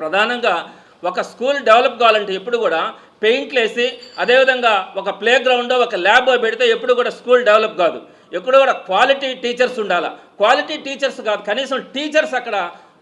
ప్రధానంగా ఒక school develop కావాలంటే ఎప్పుడు కూడా పెయింట్లు వేసి అదేవిధంగా ఒక ప్లే గ్రౌండ్ ఒక ల్యాబ్ పెడితే ఎప్పుడు కూడా స్కూల్ డెవలప్ కాదు. ఎప్పుడు కూడా క్వాలిటీ టీచర్స్ ఉండాలి? క్వాలిటీ టీచర్స్ కాదు కనీసం టీచర్స్ అక్కడ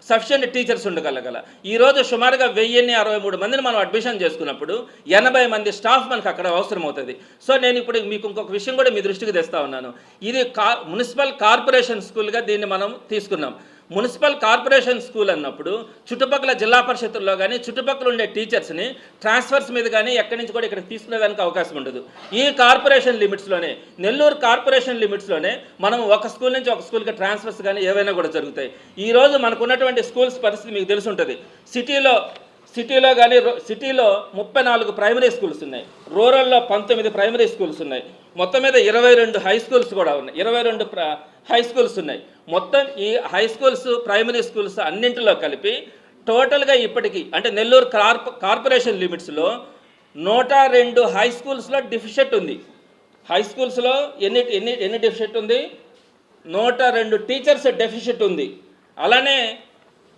సఫిషియెంట్ టీచర్స్ ఉండగలగల. ఈరోజు సుమారుగా వెయ్యిన్ని అరవై మూడు మందిని మనం అడ్మిషన్ చేసుకున్నప్పుడు ఎనభై మంది స్టాఫ్ మనకు అక్కడ అవసరం అవుతుంది సో నేను ఇప్పుడు మీకు ఇంకొక విషయం కూడా మీ దృష్టికి తెస్తా ఉన్నాను. ఇది కా మున్సిపల్ కార్పొరేషన్ స్కూల్గా దీన్ని మనం తీసుకున్నాం. మున్సిపల్ కార్పొరేషన్ స్కూల్ అన్నప్పుడు చుట్టుపక్కల జిల్లా పరిషత్తుల్లో కానీ చుట్టుపక్కల ఉండే టీచర్స్ని ట్రాన్స్ఫర్స్ మీద కానీ ఎక్కడి నుంచి కూడా ఇక్కడ తీసుకునేదానికి అవకాశం ఉండదు. ఈ కార్పొరేషన్ లిమిట్స్లోనే నెల్లూరు కార్పొరేషన్ లిమిట్స్లోనే మనం ఒక స్కూల్ నుంచి ఒక స్కూల్కి ట్రాన్స్ఫర్స్ కానీ ఏవైనా కూడా జరుగుతాయి. ఈ రోజు స్కూల్స్ పరిస్థితి మీకు తెలిసి ఉంటుంది సిటీలో సిటీలో కానీ రో- సిటీలో ముప్పై నాలుగు ప్రైమరీ స్కూల్స్ ఉన్నాయి. రూరల్లో పంతొమ్మిది ప్రైమరీ స్కూల్స్ ఉన్నాయి. మొత్తం మీద ఇరవై రెండు హై స్కూల్స్ కూడా ఉన్నాయి. ఇరవై రెండు ప్ర హై స్కూల్స్ ఉన్నాయి. మొత్తం ఈ హై స్కూల్స్ ప్రైమరీ స్కూల్స్ అన్నింటిలో కలిపి టోటల్గా ఇప్పటికీ అంటే నెల్లూరు కార్ప కార్పొరేషన్ లిమిట్స్లో నూట రెండు హై స్కూల్స్లో డిఫిషెట్ ఉంది. హై స్కూల్స్లో ఎన్ని ఎన్ని ఎన్ని డెఫిషిట్ ఉంది? నూట రెండు టీచర్స్ డెఫిషిట్ ఉంది. అలానే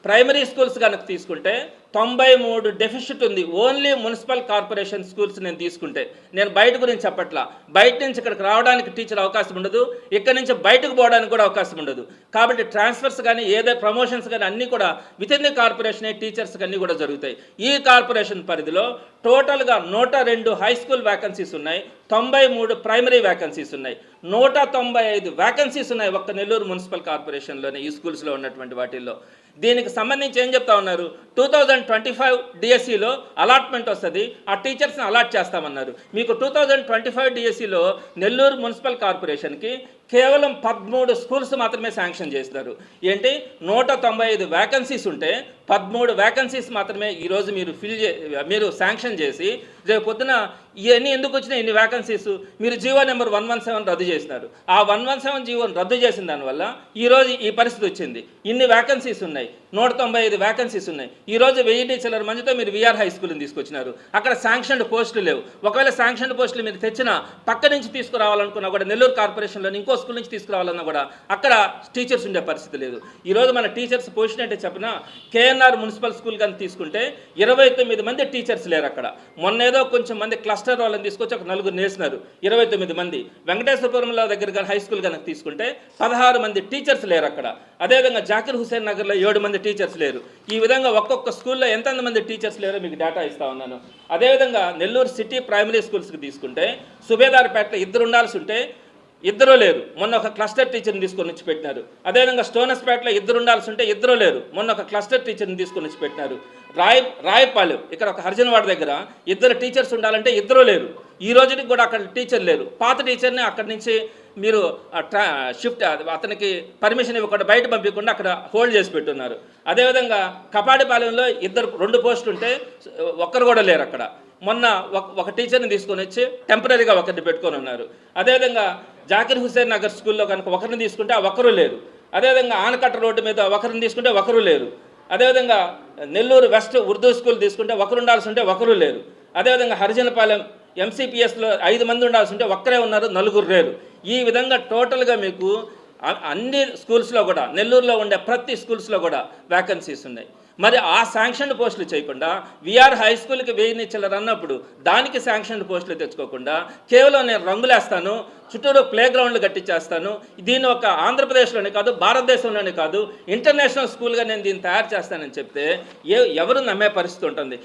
ప్రైమరీ స్కూల్స్ కనుక తీసుకుంటే తొంభై మూడు డెఫిషిట్ ఉంది. ఓన్లీ మున్సిపల్ కార్పొరేషన్ స్కూల్స్ నేను తీసుకుంటే. నేను బయట గురించి చెప్పట్లా. బయట నుంచి ఇక్కడికి రావడానికి టీచర్ అవకాశం ఉండదు. ఇక్కడ నుంచి బయటకు పోవడానికి కూడా అవకాశం ఉండదు. కాబట్టి ట్రాన్స్ఫర్స్ కానీ ఏదో ప్రమోషన్స్ కానీ అన్నీ కూడా with in the corporation teachers అన్నీ కూడా జరుగుతాయి. ఈ కార్పొరేషన్ పరిధిలో టోటల్గా నూట రెండు హై స్కూల్ వ్యాకన్సీస్ ఉన్నాయి. తొంభై మూడు ప్రైమరీ వ్యాకన్సీస్ ఉన్నాయి. నూట తొంభై ఐదు వ్యాకెన్సీస్ ఉన్నాయి ఒక్క నెల్లూరు మున్సిపల్ కార్పొరేషన్లోనే ఈ స్కూల్స్లో ఉన్నటువంటి వాటిల్లో. దీనికి సంబంధించి ఏం చెప్తా ఉన్నారు? టూ థౌజండ్ ట్వంటీ ఫైవ్ డిఎస్సిలో అలాట్మెంట్ వస్తుంది ఆ టీచర్స్ని అలాట్ చేస్తామన్నారు. మీకు టూ థౌజండ్ ట్వంటీ ఫైవ్ డిఎస్సిలో నెల్లూరు మున్సిపల్ కార్పొరేషన్కి కేవలం పదమూడు స్కూల్స్ మాత్రమే శాంక్షన్ చేస్తారు ఏంటి? నూట తొంభై ఐదు వ్యాకెన్సీస్ ఉంటే పదమూడు వ్యాకన్సీస్ మాత్రమే ఈరోజు మీరు ఫిల్ చే మీరు శాంక్షన్ చేసి రేపు పొద్దున ఇవన్నీ ఎందుకు వచ్చినాయి ఇన్ని వ్యాకన్సీస్ మీరు GO number one one seven రద్దు చేసినారు. ఆ వన్ వన్ సెవెన్ జీవోని రద్దు చేసిన దానివల్ల ఈరోజు ఈ పరిస్థితి వచ్చింది. ఇన్ని వ్యాకన్సీస్ ఉన్నాయి. నూట తొంభై ఐదు వ్యాకెన్సీస్ ఉన్నాయి. ఈరోజు వెయ్యి టీచర్ల మందితో మీరు విఆర్ హై స్కూల్ని తీసుకొచ్చినారు. అక్కడ శాంక్షన్డ్ పోస్టులు లేవు. ఒకవేళ శాంక్షన్డ్ పోస్టులు మీరు తెచ్చినా పక్క నుంచి తీసుకురావాలనుకున్నా కూడా నెల్లూరు కార్పొరేషన్లోని ఇంకో స్కూల్ నుంచి తీసుకురావాలన్నా కూడా అక్కడ టీచర్స్ ఉండే పరిస్థితి లేదు. ఈరోజు మన టీచర్స్ పొజిషన్ అంటే చెప్పిన? కేఎన్ఆర్ మున్సిపల్ స్కూల్ కానీ తీసుకుంటే ఇరవై తొమ్మిది మంది టీచర్స్ లేరు అక్కడ. మొన్న ఏదో కొంచెం మంది క్లస్టర్ వాళ్ళని తీసుకొచ్చి ఒక నలుగురు నేసినారు. ఇరవై తొమ్మిది మంది. వెంకటేశ్వరపురంలో దగ్గర కానీ హై స్కూల్ కనుక తీసుకుంటే పదహారు మంది టీచర్స్ లేరు అక్కడ. అదేవిధంగా జాకిర్ హుసేన్ నగర్లో ఏడు మంది టీచర్స్ లేరు. ఈ విధంగా ఒక్కొక్క స్కూల్లో ఎంతమంది టీచర్స్ లేరో మీకు డేటా ఇస్తా ఉన్నాను. అదేవిధంగా నెల్లూరు సిటీ ప్రైమరీ స్కూల్స్కి తీసుకుంటే సుబేదార్పేటలో ఇద్దరు ఉండాల్సి ఉంటే ఇద్దరు లేరు. మొన్న ఒక క్లస్టర్ టీచర్ని తీసుకొని వచ్చి పెట్టినారు. అదేవిధంగా స్టోనస్పేటలో ఇద్దరు ఉండాల్సి ఉంటే ఇద్దరు లేరు. మొన్న ఒక క్లస్టర్ టీచర్ని తీసుకొని వచ్చి పెట్టినారు. రాయ రాయపాలెం ఇక్కడ ఒక హర్జన్వాడ దగ్గర ఇద్దరు టీచర్స్ ఉండాలంటే ఇద్దరు లేరు. ఈ రోజుకి కూడా అక్కడ టీచర్ లేరు. పాత టీచర్ని అక్కడి నుంచి మీరు ట్రా షిఫ్ట్ అతనికి పర్మిషన్ ఇవ్వకుండా బయట పంపించకుండా అక్కడ హోల్డ్ చేసి పెట్టున్నారు. అదేవిధంగా కపాడిపాలెంలో ఇద్దరు రెండు పోస్టులు ఉంటే ఒక్కరు కూడా లేరు అక్కడ. మొన్న ఒక ఒక టీచర్ని తీసుకొని వచ్చి టెంపరీగా ఒకరిని పెట్టుకొని ఉన్నారు. అదేవిధంగా జాకిర్ హుసేన్ నగర్ స్కూల్లో కనుక ఒకరిని తీసుకుంటే ఒకరు లేరు. అదేవిధంగా ఆనకట్ట రోడ్డు మీద ఒకరిని తీసుకుంటే ఒకరు లేరు. అదేవిధంగా నెల్లూరు వెస్ట్ ఉర్దూ స్కూల్ తీసుకుంటే ఒకరు ఉండాల్సి ఉంటే ఒకరు లేరు. అదేవిధంగా హరిజనపాలెం ఎంసీపీఎస్లో ఐదు మంది ఉండాల్సి ఉంటే ఒక్కరే ఉన్నారు నలుగురు లేరు. ఈ విధంగా టోటల్గా మీకు అన్ని స్కూల్స్లో కూడా నెల్లూరులో ఉండే ప్రతి స్కూల్స్లో కూడా వ్యాకెన్సీస్ ఉన్నాయి. మరి ఆ శాంక్షన్ పోస్టులు చేయకుండా విఆర్ హై స్కూల్కి వెయ్యి చిల్లర అన్నప్పుడు దానికి శాంక్షన్ పోస్టులు తెచ్చుకోకుండా కేవలం నేను రంగులేస్తాను చుట్టూరు ప్లే గ్రౌండ్లు కట్టించేస్తాను దీన్ని ఒక ఆంధ్రప్రదేశ్లోనే కాదు భారతదేశంలోనే కాదు ఇంటర్నేషనల్ స్కూల్గా నేను దీన్ని తయారు చేస్తానని చెప్తే ఏ ఎవరు నమ్మే పరిస్థితి ఉంటుంది.